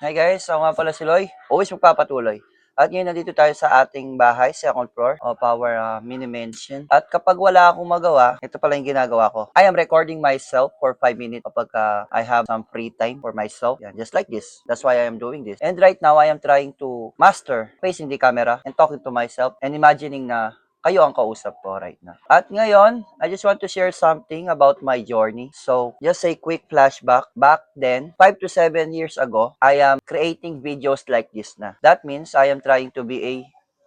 Hi guys, ako nga pala si Loy. Always magpapatuloy. At ngayon nandito tayo sa ating bahay, second floor of our uh, mini mansion. At kapag wala akong magawa, ito pala yung ginagawa ko. I am recording myself for 5 minutes kapag uh, I have some free time for myself. Yeah, just like this. That's why I am doing this. And right now, I am trying to master facing the camera and talking to myself and imagining na kayo ang kausap ko right now. At ngayon, I just want to share something about my journey. So, just a quick flashback. Back then, 5 to 7 years ago, I am creating videos like this na. That means I am trying to be a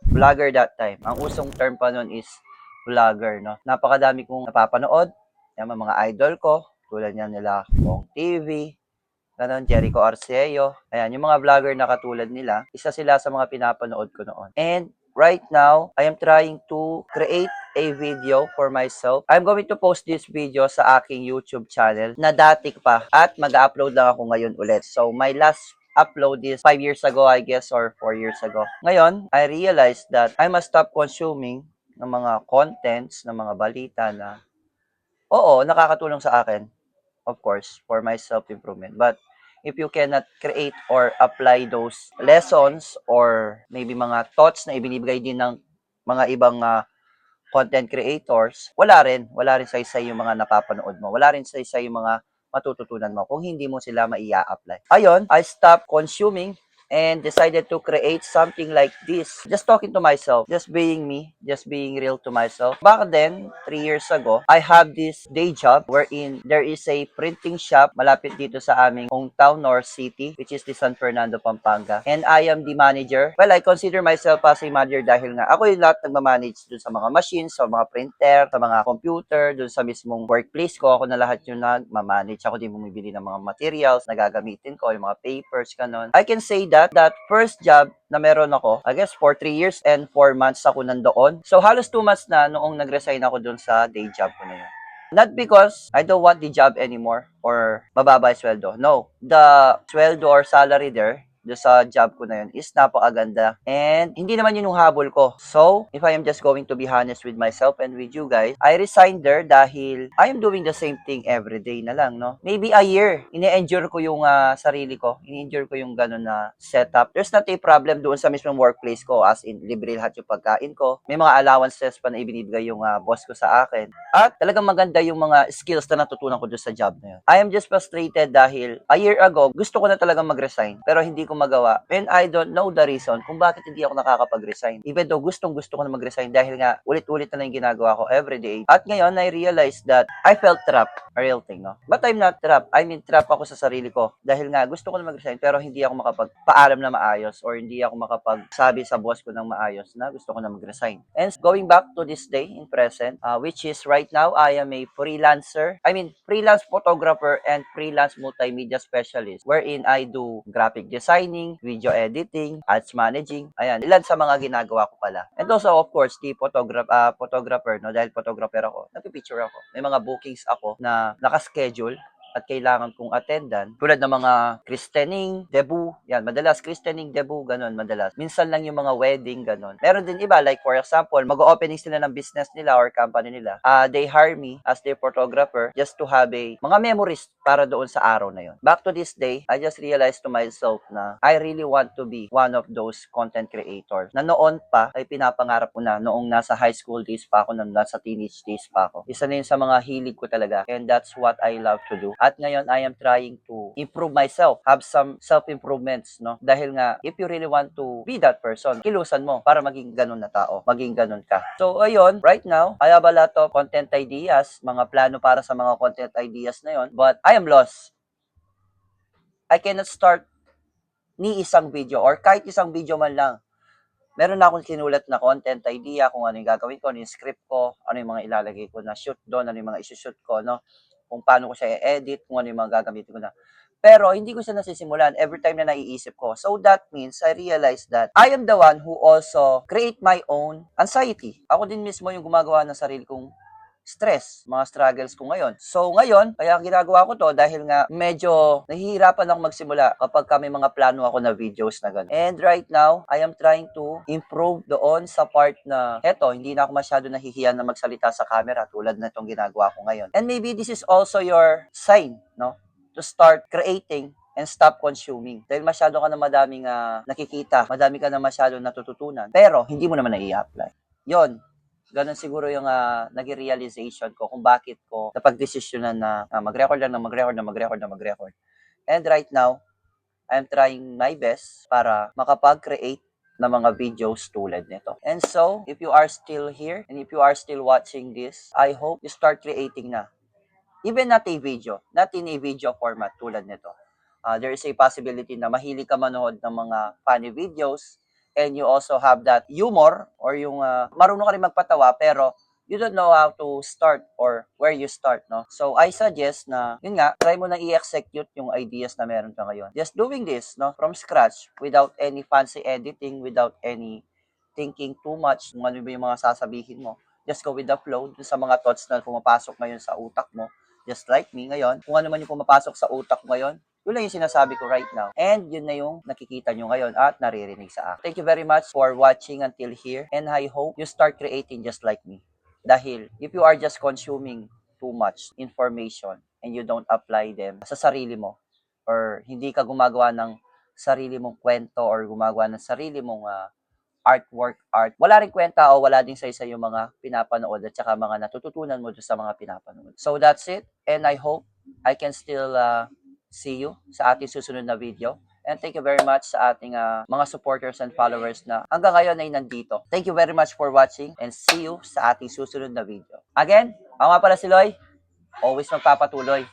vlogger that time. Ang usong term pa nun is vlogger, no? Napakadami kong napapanood. Yan, mga idol ko. Tulad niyan nila, Kong TV, Ganon, Jericho Arceo. Ayan, yung mga vlogger na katulad nila, isa sila sa mga pinapanood ko noon. And right now, I am trying to create a video for myself. I'm going to post this video sa aking YouTube channel na dati pa at mag-upload lang ako ngayon ulit. So, my last upload is 5 years ago, I guess, or 4 years ago. Ngayon, I realized that I must stop consuming ng mga contents, ng mga balita na, oo, nakakatulong sa akin of course, for my self-improvement. But if you cannot create or apply those lessons or maybe mga thoughts na ibinibigay din ng mga ibang ah, content creators, wala rin. Wala rin sa isa yung mga napapanood mo. Wala rin sa isa yung mga matututunan mo kung hindi mo sila maia-apply. Ayun, I stopped consuming and decided to create something like this. Just talking to myself, just being me, just being real to myself. Back then, three years ago, I have this day job wherein there is a printing shop malapit dito sa aming hometown or city, which is the San Fernando, Pampanga. And I am the manager. Well, I consider myself as a manager dahil nga ako yung lahat nagmamanage dun sa mga machines, sa mga printer, sa mga computer, dun sa mismong workplace ko. Ako na lahat yung nagmamanage. Ako din bumibili ng mga materials na gagamitin ko, yung mga papers, kanon. I can say that that first job na meron ako, I guess for 3 years and 4 months ako nandoon. So halos 2 months na noong nag-resign ako dun sa day job ko na yun. Not because I don't want the job anymore or mababa sweldo. No, the sweldo or salary there sa job ko na yun is napakaganda. And hindi naman yun yung habol ko. So, if I am just going to be honest with myself and with you guys, I resigned there dahil I am doing the same thing every day na lang, no? Maybe a year, ini-endure ko yung ah, sarili ko. Ini-endure ko yung ganun na setup. There's not a problem doon sa mismong workplace ko as in libre lahat yung pagkain ko. May mga allowances pa na ibinibigay yung ah, boss ko sa akin. At talagang maganda yung mga skills na natutunan ko doon sa job na yun. I am just frustrated dahil a year ago, gusto ko na talagang mag-resign. Pero hindi ko magawa. And I don't know the reason kung bakit hindi ako nakakapag-resign. Even though gustong gusto ko na mag-resign dahil nga ulit-ulit na lang yung ginagawa ko every day. At ngayon, I realized that I felt trapped. A real thing, no? But I'm not trapped. I mean, trapped ako sa sarili ko. Dahil nga, gusto ko na mag-resign pero hindi ako makapagpaalam na maayos or hindi ako makapagsabi sa boss ko ng maayos na gusto ko na mag-resign. And going back to this day in present, uh, which is right now, I am a freelancer. I mean, freelance photographer and freelance multimedia specialist wherein I do graphic designing, video editing, ads managing. Ayan, ilan sa mga ginagawa ko pala. And also, of course, the photograph, uh, photographer, no? Dahil photographer ako, nagpipicture ako. May mga bookings ako na nakaschedule at kailangan kong attendan. Tulad ng mga christening, debut, yan, madalas christening, debut, ganun, madalas. Minsan lang yung mga wedding, ganun. Meron din iba, like for example, mag-opening sila ng business nila or company nila. Uh, they hire me as their photographer just to have a mga memories para doon sa araw na yon. Back to this day, I just realized to myself na I really want to be one of those content creators na noon pa ay pinapangarap ko na noong nasa high school days pa ako, noong nasa teenage days pa ako. Isa na yun sa mga hilig ko talaga and that's what I love to do. At ngayon, I am trying to improve myself, have some self-improvements, no? Dahil nga, if you really want to be that person, kilusan mo para maging ganun na tao, maging ganun ka. So, ayun, right now, I have a lot of content ideas, mga plano para sa mga content ideas na yon, but I am lost. I cannot start ni isang video or kahit isang video man lang. Meron na akong sinulat na content idea kung ano yung gagawin ko, ano yung script ko, ano yung mga ilalagay ko na shoot doon, ano yung mga isushoot ko, no? Kung paano ko siya i-edit, kung ano yung mga gagamitin ko na. Pero hindi ko siya nasisimulan every time na naiisip ko. So that means I realized that I am the one who also create my own anxiety. Ako din mismo yung gumagawa ng sarili kong stress, mga struggles ko ngayon. So ngayon, kaya ginagawa ko to dahil nga medyo nahihirapan ako magsimula kapag kami mga plano ako na videos na gano'n. And right now, I am trying to improve doon sa part na eto, hindi na ako masyado nahihiya na magsalita sa camera tulad na itong ginagawa ko ngayon. And maybe this is also your sign, no? To start creating and stop consuming. Dahil masyado ka na madaming ah, nakikita, madami ka na masyado natututunan, pero hindi mo naman na-i-apply. Yon, ganun siguro yung uh, naging realization ko kung bakit ko napag-desisyonan na ah, mag-record lang mag-record na mag-record na mag-record. And right now, I'm trying my best para makapag-create ng mga videos tulad nito. And so, if you are still here and if you are still watching this, I hope you start creating na. Even not a video, not in a video format tulad nito. Uh, there is a possibility na mahilig ka manood ng mga funny videos and you also have that humor or yung uh, marunong ka rin magpatawa pero you don't know how to start or where you start, no? So, I suggest na, yun nga, try mo na i-execute yung ideas na meron ka ngayon. Just doing this, no, from scratch, without any fancy editing, without any thinking too much, kung ano yung mga sasabihin mo. Just go with the flow dun sa mga thoughts na pumapasok ngayon sa utak mo. Just like me ngayon, kung ano man yung pumapasok sa utak mo ngayon, yun lang yung sinasabi ko right now. And yun na yung nakikita nyo ngayon at naririnig sa akin. Thank you very much for watching until here. And I hope you start creating just like me. Dahil if you are just consuming too much information and you don't apply them sa sarili mo or hindi ka gumagawa ng sarili mong kwento or gumagawa ng sarili mong ah, artwork, art, wala rin kwenta o wala din sa isa yung mga pinapanood at saka mga natututunan mo sa mga pinapanood. So that's it and I hope I can still ah, see you sa ating susunod na video. And thank you very much sa ating ah, mga supporters and followers na hanggang ngayon ay nandito. Thank you very much for watching and see you sa ating susunod na video. Again, ako nga pala si Loy. Always magpapatuloy.